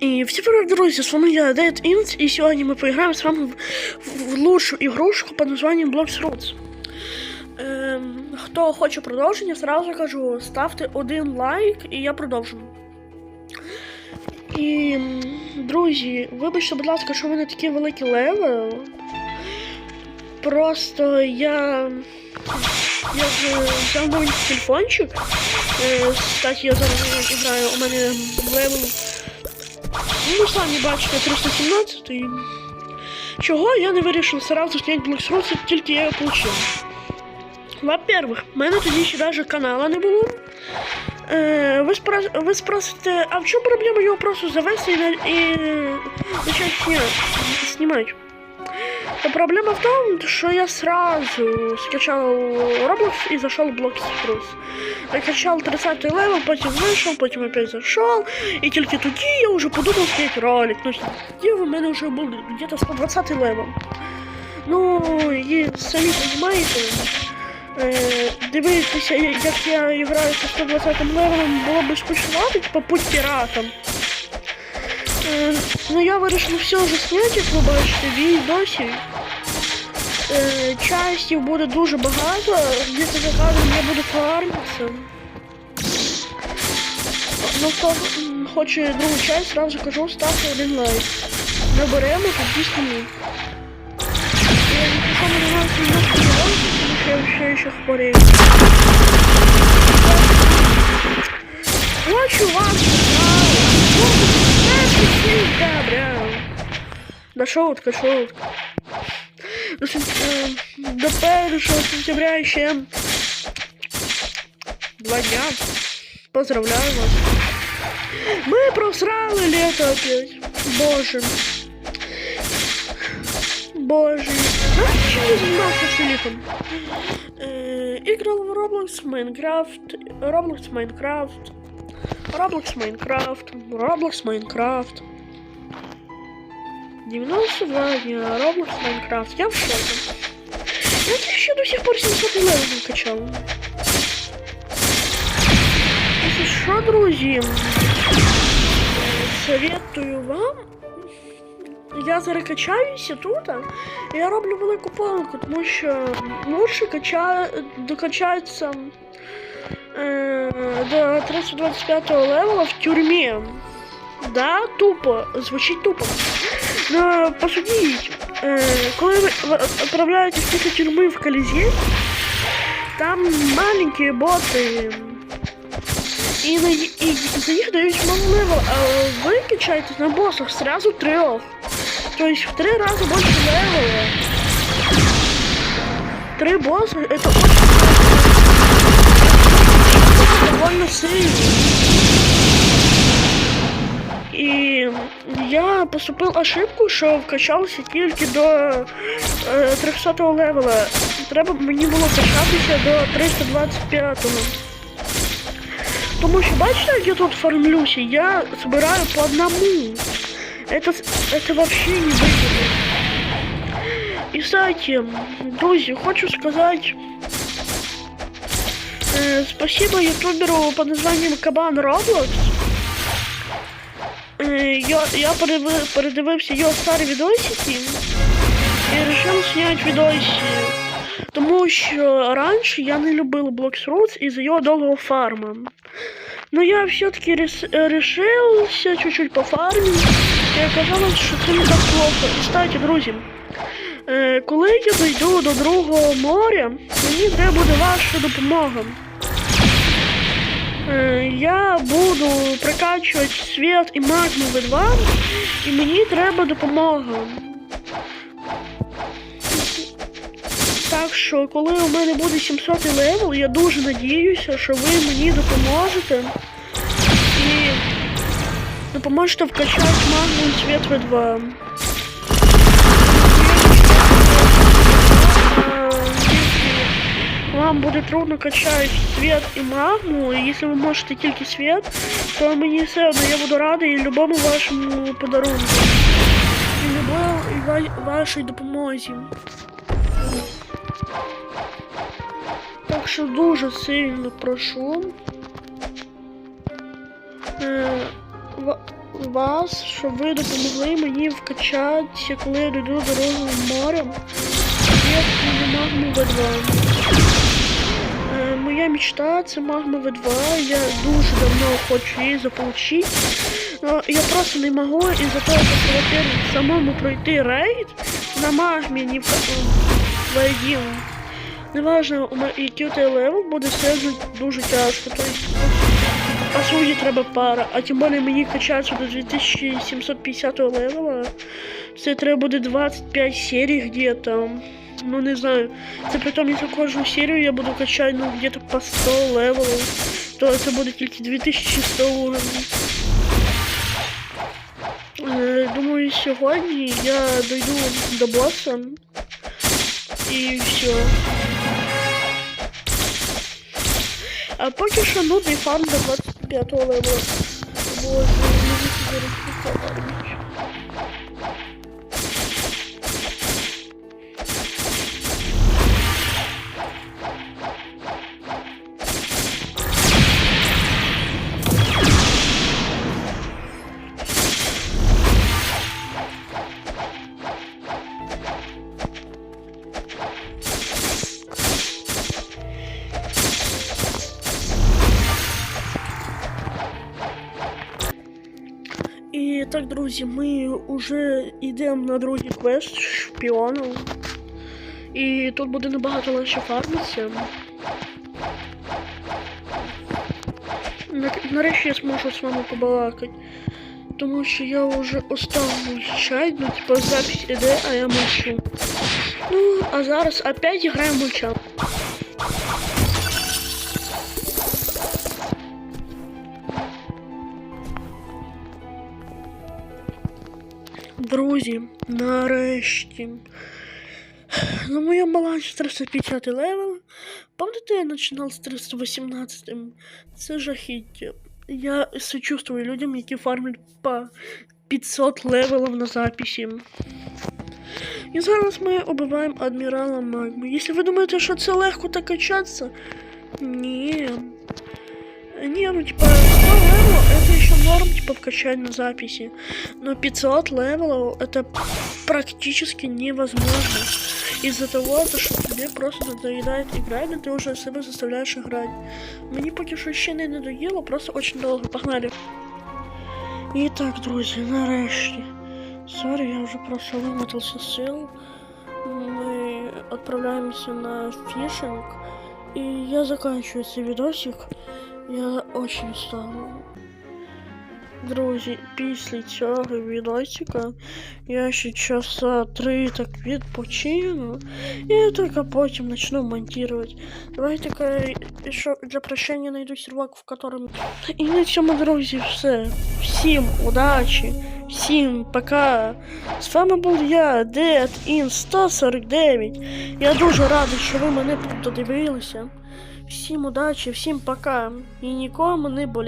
І всі привіт, друзі, з вами я, Dead Inc, і сьогодні ми поіграємо з вами в, в, лучшу ігрушку під названням Blocks Roots. Ем, хто хоче продовження, зразу кажу, ставте один лайк і я продовжу. І, друзі, вибачте, будь ласка, що в мене такі великі леви. Просто я. Я вже взяв новенький телефончик. Е, кстати, я зараз граю, у мене левел ви самі бачите, 317 -й. Чого я не вирішив сразу зняти Блоксрут, як тільки я його получив. Во-первых, в мене тоді ще навіть канала не було. Е, ви, спро... ви спросите, а в чому проблема його просто завести і, і почати зняти, знімати? Проблема в тому, що я сразу скачав Roblox і зайшов в Bloxfruit. Накачал 30 левел, потім вийшов, потім опять зайшов. І тільки тоді я вже подумав зняти ролик. Ну, тоді в мене вже був где-то 120 левел. Ну, і самі розумієте, е, дивитися, як я граю зі 120 левелом, було б скучновато, типа путь піратом. Е, ну я вирішив все засняти, як ви бачите, відосі. Е, частів буде дуже багато, десь за кадром я буду фармитися. Ну, хто хоче другу часть, сразу кажу, ставте один лайк. Наберемо тоді зніму. Я ми не маємо немножко жалоби, тому що я все ще хворею. Хочу вас, добре. Да шутка, шутка. До, сен- е, до 1 сентября ще два дня. Поздравляю вас. Мы просрали лето опять. Боже. Боже. Знаете, чем я занимался все летом? Э, играл в Roblox, Майнкрафт, Roblox, Майнкрафт, Roblox, Майнкрафт, Roblox, Майнкрафт. 92 дня, Roblox, Майнкрафт. Я в шоке. Я еще до сих пор 700 левел не качал. Если что, друзі, советую вам. Я зараз качаюся тут, я роблю велику помилку, тому що лучше кача... докачатися е... до 325 левела в тюрмі. Да, тупо, звучить тупо. Но посудіть, е... коли ви ви відправляєтесь після тюрми в Колізей, там маленькі боти. І, на, і за них дають мало левел, а ви качаєтесь на боссах сразу трех. То есть в три раза больше левела. Три босса это очень поступив ошибку, що вкачався тільки до е, 300 левела. Треба мені було качатися до 325-го. Тому що бачите, я тут фармлюся? Я збираю по одному. Это, это вообще не выгодно. И, кстати, друзья, хочу сказать э, спасибо ютуберу под названием Кабан Роблокс. Э, я, я передив- передивився його старі відосики і вирішив зняти відосі. Тому що раніше я не любив Blocks Roots із-за його довгого фарма. Но я все-таки решился чуть-чуть пофармить. І оказалось, що це не так плохо. І, Кстати, друзі, е, коли я дойду до другого моря, мені треба буде ваша допомога. Е, Я буду прокачувати світ і магму від вас, і мені треба допомога. Так що, коли у мене буде 700 левел, я дуже надіюся, що ви мені допоможете. І допоможете вкачати магму світ в 2. Вам буде трудно качати світ і магму, якщо ви можете тільки світ, то мені все одно я буду радий любому вашому подарунку. І любой ва- вашій допомозі. Так що дуже сильно прошу. Е, вас, щоб ви допомогли мені вкачатися, коли я дойду дорогою морем. Я не магму В2. Моя мечта це магма В2. Я дуже давно хочу її заполучити. Но я просто не могу из-за того, что, во-первых, самому пройти рейд на магмі ні в В1. Неважно, який у тебе левел буде все дуже тяжко. Тобто, по суті, треба пара. А тим більше мені качатися до 2750 левела. Це треба буде 25 серій где-то. Ну не знаю. Це тому, якщо кожну серію я буду качати ну, где-то по 100 левелів, то це буде тільки 2100 уровнів. Е, Думаю, сьогодні я дойду до боса і все. А поки що нудний фарм до 25 левела. Боже, мені зараз так, друзі, ми вже йдемо на другий квест шпіоном. І тут буде набагато легше фармитися. На- Нарешті я зможу з вами побалакати. Тому що я вже останню чай, ну типа запись іде, а я мовчу. Ну, а зараз опять граємо мовчан. Друзі, нарешті. На моєму балансі 350 левел. Пам'ятаєте, я починав з 318. Це жахіття. Я сочувствую людям, які фармлять по 500 левелів на записі. І зараз ми убиваємо адмірала Магму. Якщо ви думаєте, що це легко так качатися, ні. Не, ну типа 100 левелов это еще норм типа вкачать на записи. Но 500 левелов это практически невозможно. Из-за того, то, что тебе просто надоедает играть, но ты уже себя заставляешь играть. Мені поки що ще не надоело, просто очень долго. Погнали. І так, друзі, нарешті. Сорі, я вже просто вимотався з сил. Ми відправляємося на фішинг. І я заканчиваю цей відосик. Я очень устала. Друзі, після цього відосика я ще часа три так відпочину і тільки потім почну монтувати. Давайте що для прощання найду сервак, в котором. І на цьому, друзі, все. Всім удачі, всім пока. З вами був я, Дед Ін 149. Я дуже радий, що ви мене додивилися. Всім удачі, всім пока. І нікому не болі.